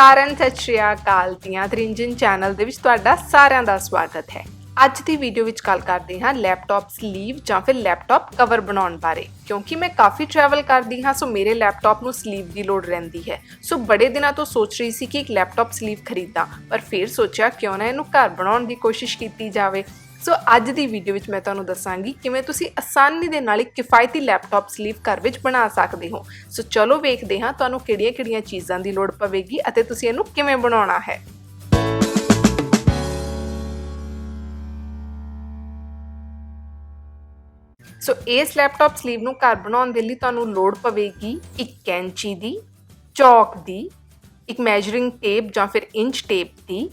ਸਾਰਿਆਂ ਨੂੰ ਸਤਿ ਸ਼੍ਰੀ ਅਕਾਲ ਤੀਆਂ ਤ੍ਰਿੰਜਨ ਚੈਨਲ ਦੇ ਵਿੱਚ ਤੁਹਾਡਾ ਸਾਰਿਆਂ ਦਾ ਸਵਾਗਤ ਹੈ। ਅੱਜ ਦੀ ਵੀਡੀਓ ਵਿੱਚ ਗੱਲ ਕਰਦੇ ਹਾਂ ਲੈਪਟਾਪ ਸਲੀਵ ਜਾਂ ਫਿਰ ਲੈਪਟਾਪ ਕਵਰ ਬਣਾਉਣ ਬਾਰੇ। ਕਿਉਂਕਿ ਮੈਂ ਕਾਫੀ ਟਰੈਵਲ ਕਰਦੀ ਹਾਂ ਸੋ ਮੇਰੇ ਲੈਪਟਾਪ ਨੂੰ ਸਲੀਵ ਦੀ ਲੋੜ ਰਹਿੰਦੀ ਹੈ। ਸੋ ਬੜੇ ਦਿਨਾਂ ਤੋਂ ਸੋਚ ਰਹੀ ਸੀ ਕਿ ਇੱਕ ਲੈਪਟਾਪ ਸਲੀਵ ਖਰੀਦਾਂ, ਪਰ ਫਿਰ ਸੋਚਿਆ ਕਿਉਂ ਨਾ ਇਹਨੂੰ ਘਰ ਬਣਾਉਣ ਦੀ ਕੋਸ਼ਿਸ਼ ਕੀਤੀ ਜਾਵੇ। ਸੋ ਅੱਜ ਦੀ ਵੀਡੀਓ ਵਿੱਚ ਮੈਂ ਤੁਹਾਨੂੰ ਦੱਸਾਂਗੀ ਕਿਵੇਂ ਤੁਸੀਂ ਆਸਾਨੀ ਦੇ ਨਾਲ ਇੱਕ ਕਿਫਾਇਤੀ ਲੈਪਟਾਪ ਸਲੀਵ ਘਰ ਵਿੱਚ ਬਣਾ ਸਕਦੇ ਹੋ। ਸੋ ਚਲੋ ਵੇਖਦੇ ਹਾਂ ਤੁਹਾਨੂੰ ਕਿਹੜੀਆਂ-ਕਿਹੜੀਆਂ ਚੀਜ਼ਾਂ ਦੀ ਲੋੜ ਪਵੇਗੀ ਅਤੇ ਤੁਸੀਂ ਇਹਨੂੰ ਕਿਵੇਂ ਬਣਾਉਣਾ ਹੈ। ਸੋ ਇਸ ਲੈਪਟਾਪ ਸਲੀਵ ਨੂੰ ਘਰ ਬਣਾਉਣ ਦੇ ਲਈ ਤੁਹਾਨੂੰ ਲੋੜ ਪਵੇਗੀ ਇੱਕ ਕੈਂਚੀ ਦੀ, ਚੌਕ ਦੀ, ਇੱਕ ਮੈਜਰਿੰਗ ਟੇਪ ਜਾਂ ਫਿਰ ਇੰਚ ਟੇਪ ਦੀ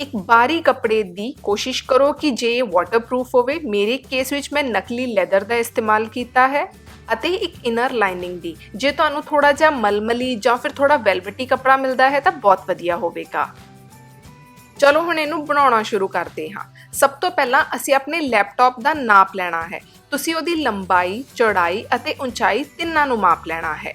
ਇੱਕ ਬਾਰੀ ਕੱਪੜੇ ਦੀ ਕੋਸ਼ਿਸ਼ ਕਰੋ ਕਿ ਜੇ ਇਹ ਵਾਟਰਪ੍ਰੂਫ ਹੋਵੇ, ਮੇਰੇ ਕੇਸ ਵਿੱਚ ਮੈਂ ਨਕਲੀ ਲੈਦਰ ਦਾ ਇਸਤੇਮਾਲ ਕੀਤਾ ਹੈ ਅਤੇ ਇੱਕ ਇਨਰ ਲਾਈਨਿੰਗ ਦੀ। ਜੇ ਤੁਹਾਨੂੰ ਥੋੜਾ ਜਿਹਾ ਮਲਮਲੀ ਜਾਂ ਫਿਰ ਥੋੜਾ ਵੈਲਵਟੀ ਕੱਪੜਾ ਮਿਲਦਾ ਹੈ, ਤਾਂ ਬਹੁਤ ਵਧੀਆ ਹੋਵੇਗਾ। ਚਲੋ ਹੁਣ ਇਹਨੂੰ ਬਣਾਉਣਾ ਸ਼ੁਰੂ ਕਰਦੇ ਹਾਂ। ਸਭ ਤੋਂ ਪਹਿਲਾਂ ਅਸੀਂ ਆਪਣੇ ਲੈਪਟਾਪ ਦਾ ਨਾਪ ਲੈਣਾ ਹੈ। ਤੁਸੀਂ ਉਹਦੀ ਲੰਬਾਈ, ਚੌੜਾਈ ਅਤੇ ਉਚਾਈ ਤਿੰਨਾਂ ਨੂੰ ਮਾਪ ਲੈਣਾ ਹੈ।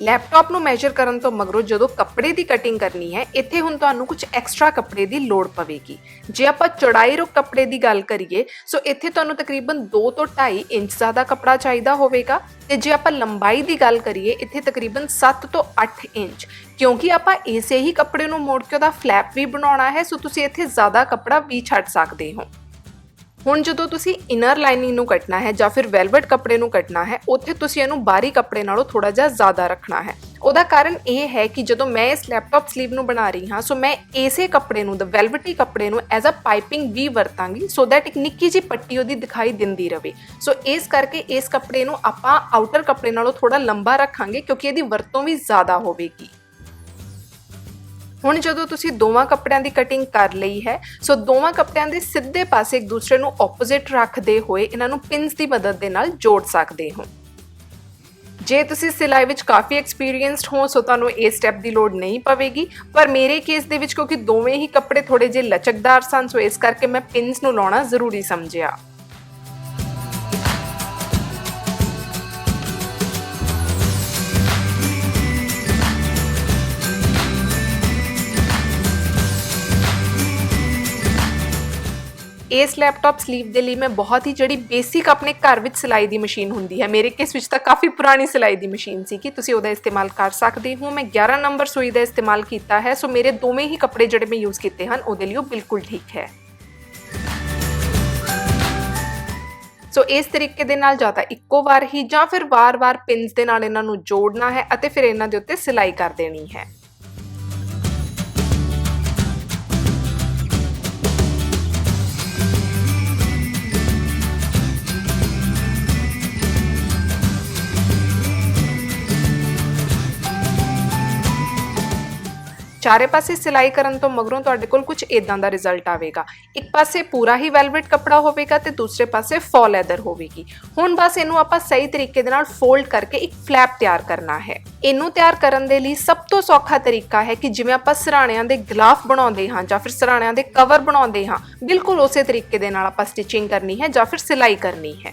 ਲੈਪਟਾਪ ਨੂੰ ਮੈਜ਼ਰ ਕਰਨ ਤੋਂ ਮਗਰੋਂ ਜਦੋਂ ਕੱਪੜੇ ਦੀ ਕਟਿੰਗ ਕਰਨੀ ਹੈ, ਇੱਥੇ ਹੁਣ ਤੁਹਾਨੂੰ ਕੁਝ ਐਕਸਟਰਾ ਕੱਪੜੇ ਦੀ ਲੋੜ ਪਵੇਗੀ। ਜੇ ਆਪਾਂ ਚੌੜਾਈ ਰੋ ਕੱਪੜੇ ਦੀ ਗੱਲ ਕਰੀਏ, ਸੋ ਇੱਥੇ ਤੁਹਾਨੂੰ ਤਕਰੀਬਨ 2 ਤੋਂ 2.5 ਇੰਚ ਜ਼ਿਆਦਾ ਕੱਪੜਾ ਚਾਹੀਦਾ ਹੋਵੇਗਾ। ਤੇ ਜੇ ਆਪਾਂ ਲੰਬਾਈ ਦੀ ਗੱਲ ਕਰੀਏ, ਇੱਥੇ ਤਕਰੀਬਨ 7 ਤੋਂ 8 ਇੰਚ। ਕਿਉਂਕਿ ਆਪਾਂ ਇਸੇ ਹੀ ਕੱਪੜੇ ਨੂੰ ਮੋੜ ਕੇ ਉਹਦਾ ਫਲੈਪ ਵੀ ਬਣਾਉਣਾ ਹੈ, ਸੋ ਤੁਸੀਂ ਇੱਥੇ ਜ਼ਿਆਦਾ ਕੱਪੜਾ ਵੀ ਛੱਡ ਸਕਦੇ ਹੋ। ਹੁਣ ਜਦੋਂ ਤੁਸੀਂ ਇਨਰ ਲਾਈਨਿੰਗ ਨੂੰ ਕੱਟਣਾ ਹੈ ਜਾਂ ਫਿਰ ਵੈਲਵਟ ਕੱਪੜੇ ਨੂੰ ਕੱਟਣਾ ਹੈ, ਉੱਥੇ ਤੁਸੀਂ ਇਹਨੂੰ ਬਾਰੀ ਕੱਪੜੇ ਨਾਲੋਂ ਥੋੜਾ ਜਿਹਾ ਜ਼ਿਆਦਾ ਰੱਖਣਾ ਹੈ। ਉਹਦਾ ਕਾਰਨ ਇਹ ਹੈ ਕਿ ਜਦੋਂ ਮੈਂ ਇਸ ਲੈਪਟਾਪ ਸਲੀਵ ਨੂੰ ਬਣਾ ਰਹੀ ਹਾਂ ਸੋ ਮੈਂ ਇਸੇ ਕੱਪੜੇ ਨੂੰ ਦ ਵੈਲਵਟੀ ਕੱਪੜੇ ਨੂੰ ਐਜ਼ ਅ ਪਾਈਪਿੰਗ ਵੀ ਵਰਤਾਂਗੀ ਸੋ ਦੈਟ ਇੱਕ ਨਿੱਕੀ ਜਿਹੀ ਪੱਟੀ ਉਹਦੀ ਦਿਖਾਈ ਦਿੰਦੀ ਰਵੇ। ਸੋ ਇਸ ਕਰਕੇ ਇਸ ਕੱਪੜੇ ਨੂੰ ਆਪਾਂ ਆਊਟਰ ਕੱਪੜੇ ਨਾਲੋਂ ਥੋੜਾ ਲੰਬਾ ਰੱਖਾਂਗੇ ਕਿਉਂਕਿ ਇਹਦੀ ਵਰਤੋਂ ਵੀ ਜ਼ਿਆਦਾ ਹੋਵੇਗੀ। ਹੁਣ ਜਦੋਂ ਤੁਸੀਂ ਦੋਵਾਂ ਕੱਪੜਿਆਂ ਦੀ ਕਟਿੰਗ ਕਰ ਲਈ ਹੈ ਸੋ ਦੋਵਾਂ ਕੱਪੜਿਆਂ ਦੇ ਸਿੱਧੇ ਪਾਸੇ ਇੱਕ ਦੂਸਰੇ ਨੂੰ ਆਪੋਜ਼ਿਟ ਰੱਖਦੇ ਹੋਏ ਇਹਨਾਂ ਨੂੰ ਪਿੰਸ ਦੀ ਮਦਦ ਦੇ ਨਾਲ ਜੋੜ ਸਕਦੇ ਹੋ। ਜੇ ਤੁਸੀਂ ਸਿਲਾਈ ਵਿੱਚ ਕਾਫੀ ਐਕਸਪੀਰੀਅੰਸਡ ਹੋ ਸੋ ਤੁਹਾਨੂੰ ਇਹ ਸਟੈਪ ਦੀ ਲੋੜ ਨਹੀਂ ਪਵੇਗੀ। ਪਰ ਮੇਰੇ ਕੇਸ ਦੇ ਵਿੱਚ ਕਿਉਂਕਿ ਦੋਵੇਂ ਹੀ ਕੱਪੜੇ ਥੋੜੇ ਜਿਹੇ ਲਚਕਦਾਰ ਸਨ ਸੋ ਇਸ ਕਰਕੇ ਮੈਂ ਪਿੰਸ ਨੂੰ ਲਾਉਣਾ ਜ਼ਰੂਰੀ ਸਮਝਿਆ। ਇਸ ਲੈਪਟਾਪ ਸਲੀਵ ਦੇ ਲਈ ਮੈਂ ਬਹੁਤ ਹੀ ਜਿਹੜੀ ਬੇਸਿਕ ਆਪਣੇ ਘਰ ਵਿੱਚ ਸਿਲਾਈ ਦੀ ਮਸ਼ੀਨ ਹੁੰਦੀ ਹੈ। ਮੇਰੇ ਕੇਸ ਵਿੱਚ ਤਾਂ ਕਾਫੀ ਪੁਰਾਣੀ ਸਿਲਾਈ ਦੀ ਮਸ਼ੀਨ ਸੀ ਕਿ ਤੁਸੀਂ ਉਹਦਾ ਇਸਤੇਮਾਲ ਕਰ ਸਕਦੇ ਹੋ। ਮੈਂ 11 ਨੰਬਰ ਸੂਈ ਦਾ ਇਸਤੇਮਾਲ ਕੀਤਾ ਹੈ। ਸੋ ਮੇਰੇ ਦੋਵੇਂ ਹੀ ਕੱਪੜੇ ਜਿਹੜੇ ਮੈਂ ਯੂਜ਼ ਕੀਤੇ ਹਨ, ਉਹਦੇ ਲਈ ਉਹ ਬਿਲਕੁਲ ਠੀਕ ਹੈ। ਸੋ ਇਸ ਤਰੀਕੇ ਦੇ ਨਾਲ ਜਾਂ ਤਾਂ ਇੱਕੋ ਵਾਰ ਹੀ ਜਾਂ ਫਿਰ ਵਾਰ-ਵਾਰ ਪਿੰਸ ਦੇ ਨਾਲ ਇਹਨਾਂ ਨੂੰ ਜੋੜਨਾ ਹੈ ਅਤੇ ਫਿਰ ਇਹਨਾਂ ਦੇ ਉੱਤੇ ਸਿਲਾਈ ਕਰ ਦੇਣੀ ਹੈ। ਚਾਰੇ ਪਾਸੇ ਸਿਲਾਈ ਕਰਨ ਤੋਂ ਮਗਰੋਂ ਤੁਹਾਡੇ ਕੋਲ ਕੁਝ ਇਦਾਂ ਦਾ ਰਿਜ਼ਲਟ ਆਵੇਗਾ। ਇੱਕ ਪਾਸੇ ਪੂਰਾ ਹੀ ਵੈਲਵਟ ਕੱਪੜਾ ਹੋਵੇਗਾ ਤੇ ਦੂਸਰੇ ਪਾਸੇ ਫॉ ਲੈਦਰ ਹੋਵੇਗੀ। ਹੁਣ ਬਸ ਇਹਨੂੰ ਆਪਾਂ ਸਹੀ ਤਰੀਕੇ ਦੇ ਨਾਲ ਫੋਲਡ ਕਰਕੇ ਇੱਕ ਫਲੈਪ ਤਿਆਰ ਕਰਨਾ ਹੈ। ਇਹਨੂੰ ਤਿਆਰ ਕਰਨ ਦੇ ਲਈ ਸਭ ਤੋਂ ਸੌਖਾ ਤਰੀਕਾ ਹੈ ਕਿ ਜਿਵੇਂ ਆਪਾਂ ਸਰਾਣਿਆਂ ਦੇ ਗਲਾਫ ਬਣਾਉਂਦੇ ਹਾਂ ਜਾਂ ਫਿਰ ਸਰਾਣਿਆਂ ਦੇ ਕਵਰ ਬਣਾਉਂਦੇ ਹਾਂ, ਬਿਲਕੁਲ ਉਸੇ ਤਰੀਕੇ ਦੇ ਨਾਲ ਆਪਾਂ ਸਟਿਚਿੰਗ ਕਰਨੀ ਹੈ ਜਾਂ ਫਿਰ ਸਿਲਾਈ ਕਰਨੀ ਹੈ।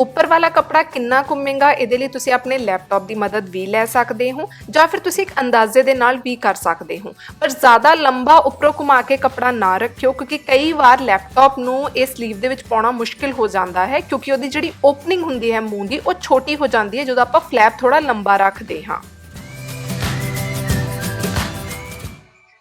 ਉੱਪਰ ਵਾਲਾ ਕੱਪੜਾ ਕਿੰਨਾ ਘੁੰਮੇਗਾ ਇਹਦੇ ਲਈ ਤੁਸੀਂ ਆਪਣੇ ਲੈਪਟਾਪ ਦੀ ਮਦਦ ਵੀ ਲੈ ਸਕਦੇ ਹੋ, ਜਾਂ ਫਿਰ ਤੁਸੀਂ ਇੱਕ ਅੰਦਾਜ਼ੇ ਦੇ ਨਾਲ ਵੀ ਕਰ ਸਕਦੇ ਹੋ। ਪਰ ਜ਼ਿਆਦਾ ਲੰਬਾ ਉੱਪਰੋਂ ਘੁਮਾ ਕੇ ਕੱਪੜਾ ਨਾ ਰੱਖਿਓ, ਕਿਉਂਕਿ ਕਈ ਵਾਰ ਲੈਪਟਾਪ ਨੂੰ ਇਸ ਸਲੀਵ ਦੇ ਵਿੱਚ ਪਾਉਣਾ ਮੁਸ਼ਕਿਲ ਹੋ ਜਾਂਦਾ ਹੈ, ਕਿਉਂਕਿ ਉਹਦੀ ਜਿਹੜੀ ਓਪਨਿੰਗ ਹੁੰਦੀ ਹੈ ਮੂੰਹ ਦੀ, ਉਹ ਛੋਟੀ ਹੋ ਜਾਂਦੀ ਹੈ, ਜਦੋਂ ਆਪਾਂ ਫਲੈਪ ਥੋੜਾ ਲੰਬਾ ਰੱਖਦੇ ਹਾਂ।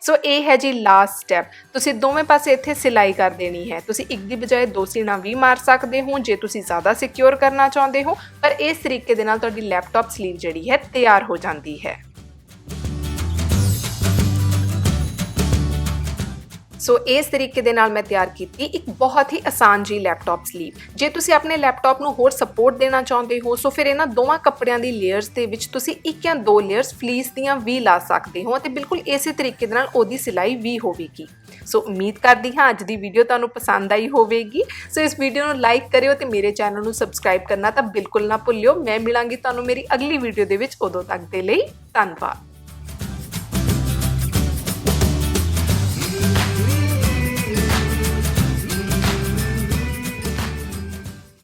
ਸੋ ਇਹ ਹੈ ਜੀ ਲਾਸਟ ਸਟੈਪ ਤੁਸੀਂ ਦੋਵੇਂ ਪਾਸੇ ਇੱਥੇ ਸਿਲਾਈ ਕਰ ਦੇਣੀ ਹੈ। ਤੁਸੀਂ ਇੱਕ ਦੀ ਬਜਾਏ ਦੋ ਸੀਣਾ ਵੀ ਮਾਰ ਸਕਦੇ ਹੋ, ਜੇ ਤੁਸੀਂ ਜ਼ਿਆਦਾ ਸਿਕਿਉਰ ਕਰਨਾ ਚਾਹੁੰਦੇ ਹੋ, ਪਰ ਇਸ ਤਰੀਕੇ ਦੇ ਨਾਲ ਤੁਹਾਡੀ ਲੈਪਟਾਪ ਸਲੀਵ ਜਿਹੜੀ ਹੈ ਤਿਆਰ ਹੋ ਜਾਂਦੀ ਹੈ। ਸੋ ਇਸ ਤਰੀਕੇ ਦੇ ਨਾਲ ਮੈਂ ਤਿਆਰ ਕੀਤੀ ਇੱਕ ਬਹੁਤ ਹੀ ਆਸਾਨ ਜੀ ਲੈਪਟਾਪ ਸਲੀਵ ਜੇ ਤੁਸੀਂ ਆਪਣੇ ਲੈਪਟਾਪ ਨੂੰ ਹੋਰ ਸਪੋਰਟ ਦੇਣਾ ਚਾਹੁੰਦੇ ਹੋ ਸੋ ਫਿਰ ਇਹਨਾਂ ਦੋਵਾਂ ਕੱਪੜਿਆਂ ਦੀ ਲੇਅਰਸ ਦੇ ਵਿੱਚ ਤੁਸੀਂ ਇੱਕ ਜਾਂ ਦੋ ਲੇਅਰਸ ਫਲੀਸ ਦੀਆਂ ਵੀ ਲਾ ਸਕਦੇ ਹੋ ਅਤੇ ਬਿਲਕੁਲ ਇਸੇ ਤਰੀਕੇ ਦੇ ਨਾਲ ਉਹਦੀ ਸਿਲਾਈ ਵੀ ਹੋਵੇਗੀ। ਸੋ ਉਮੀਦ ਕਰਦੀ ਹਾਂ ਅੱਜ ਦੀ ਵੀਡੀਓ ਤੁਹਾਨੂੰ ਪਸੰਦ ਆਈ ਹੋਵੇਗੀ। ਸੋ ਇਸ ਵੀਡੀਓ ਨੂੰ ਲਾਈਕ ਕਰਿਓ ਤੇ ਮੇਰੇ ਚੈਨਲ ਨੂੰ ਸਬਸਕ੍ਰਾਈਬ ਕਰਨਾ ਤਾਂ ਬਿਲਕੁਲ ਨਾ ਭੁੱਲਿਓ। ਮੈਂ ਮਿਲਾਂਗੀ ਤੁਹਾਨੂੰ ਮੇਰੀ ਅਗਲੀ ਵੀਡੀਓ ਦੇ ਵਿੱਚ। ਉਦੋਂ ਤੱਕ ਦੇ ਲਈ ਧੰਨਵਾਦ।